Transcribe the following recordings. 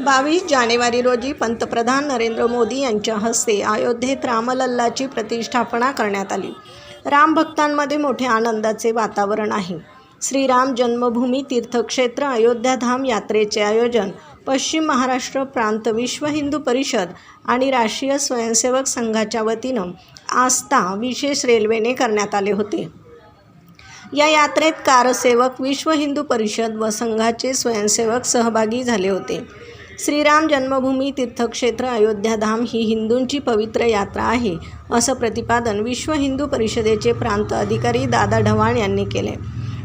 बावीस जानेवारी रोजी पंतप्रधान नरेंद्र मोदी यांच्या हस्ते अयोध्येत रामलल्लाची प्रतिष्ठापना करण्यात आली. राम भक्तांमध्ये मोठे आनंदाचे वातावरण आहे. श्रीराम जन्मभूमी तीर्थक्षेत्र अयोध्याधाम यात्रेचे आयोजन पश्चिम महाराष्ट्र प्रांत विश्व हिंदू परिषद आणि राष्ट्रीय स्वयंसेवक संघाच्या वतीनं आस्था विशेष रेल्वेने करण्यात आले होते. या यात्रेत कारसेवक विश्व हिंदू परिषद व संघाचे स्वयंसेवक सहभागी झाले होते. श्रीराम जन्मभूमी तीर्थक्षेत्र अयोध्याधाम ही हिंदूंची पवित्र यात्रा आहे असं प्रतिपादन विश्व हिंदू परिषदेचे प्रांत अधिकारी दादा ढवाण यांनी केले.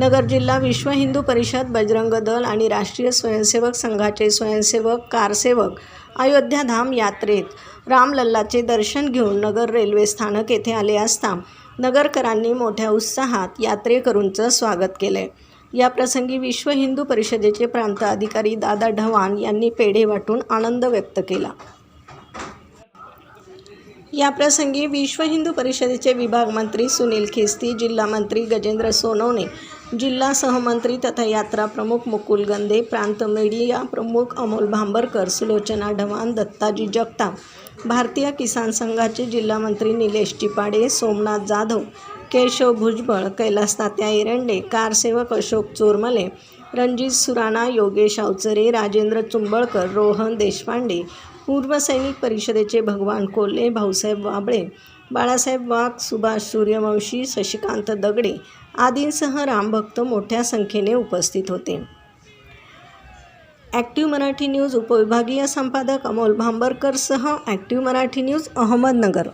नगर जिल्हा विश्व हिंदू परिषद बजरंग दल आणि राष्ट्रीय स्वयंसेवक संघाचे स्वयंसेवक कारसेवक अयोध्याधाम यात्रेत रामलल्लाचे दर्शन घेऊन नगर रेल्वे स्थानक येथे आले असता नगरकरांनी मोठ्या उत्साहात यात्रेकरूंचं स्वागत केलं. याप्रसंगी विश्व हिंदू परिषदेचे प्रांत अधिकारी दादा ढवाण यांनी पेढे वाटून आनंद व्यक्त केला. या प्रसंगी विश्व हिंदू परिषदेचे विभाग मंत्री सुनील खिस्ती जिल्हा मंत्री गजेंद्र सोनवणे जिल्हा सहमंत्री तथा यात्रा प्रमुख मुकुल गंदे प्रांत मीडिया प्रमुख अमोल भांबरकर सुलोचना ढवाण दत्ताजी जगताप भारतीय किसान संघाचे जिल्हा मंत्री निलेश चिपाडे सोमनाथ जाधव केशव भुजबळ कैलास तात्या एरंडे कारसेवक अशोक चोरमले रणजित सुराणा योगेश अवचरे राजेंद्र चुंबळकर रोहन देशपांडे पूर्व सैनिक परिषदेचे भगवान कोल्हे भाऊसाहेब वाबळे बाळासाहेब वाघ सुभाष सूर्यवंशी शशिकांत दगडे आदींसह रामभक्त मोठ्या संख्येने उपस्थित होते. ॲक्टिव्ह मराठी न्यूज उपविभागीय संपादक अमोल भांबरकरसह ॲक्टिव्ह मराठी न्यूज अहमदनगर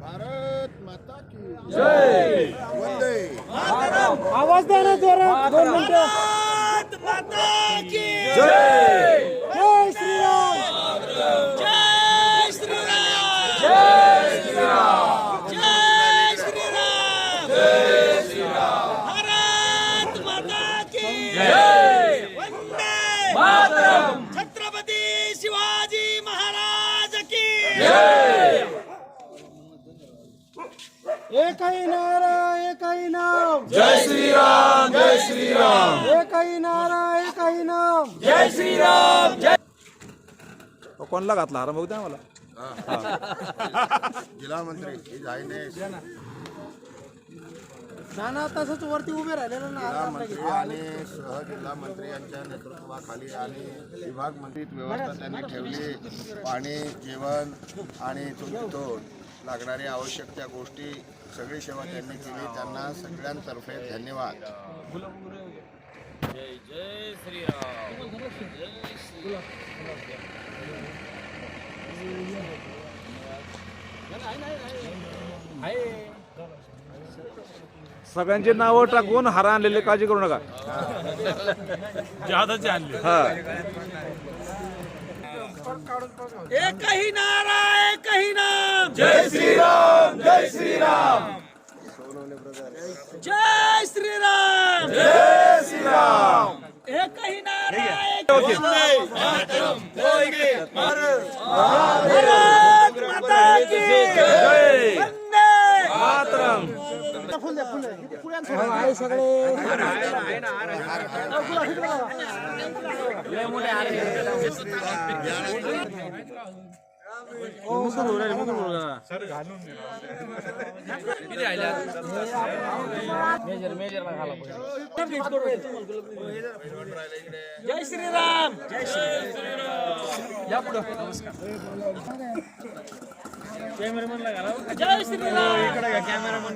भारत माता की जय वंदे आवाज द्या ना जोरात दोन मिनिटं. जय श्रीराम छत्रपती शिवाजी महाराज की एकही नारा एकही नाम. जय श्रीराम जय श्रीराम. एकही नारा एकही नाम. कोणला घातला? हार बघू द्या मला जिल्हा मंत्री ही नाना तसंच वरती उभे राहिलेलं जिल्हा ना मंत्री आणि सह जिल्हा मंत्री यांच्या नेतृत्वाखाली आणि विभाग मंत्री व्यवस्था त्यांनी ठेवली. पाणी जेवण आणि चुलतोड लागणारी आवश्यक त्या गोष्टी सगळी सेवा त्यांनी केली. त्यांना सगळ्यांतर्फे धन्यवाद. सगळ्यांची नावं टाकून हार आणलेले काळजी करू नका. हा एकही नारा एकही नाम जय श्रीराम जय श्रीराम। जय श्रीराम। जय श्रीराम। एकही नारा एक भारत माता की जय वंदे मातरम आहे सगळे जय श्रीराम जय श्रीराम या पुढे जय श्रीराम इकडे कॅमेरामन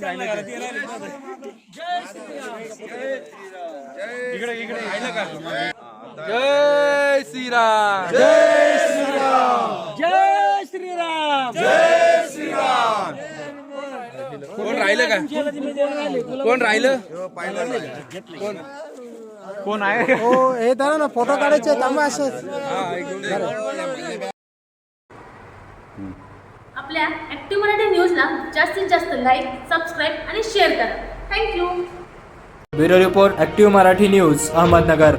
जय श्रीराम जय श्रीराम जय श्रीराम जय श्रीराम जय श्रीराम कोण राहिलं का? कोण राहिलं? कोण? आहे? हो हे धरा ना फोटो काढायचे थांबा असंच आपल्या ॲक्टिव्ह मराठी न्यूजला जास्तीत जास्त लाईक सबस्क्राईब आणि शेअर करा. Thank you bureau report active Marathi news Ahmednagar.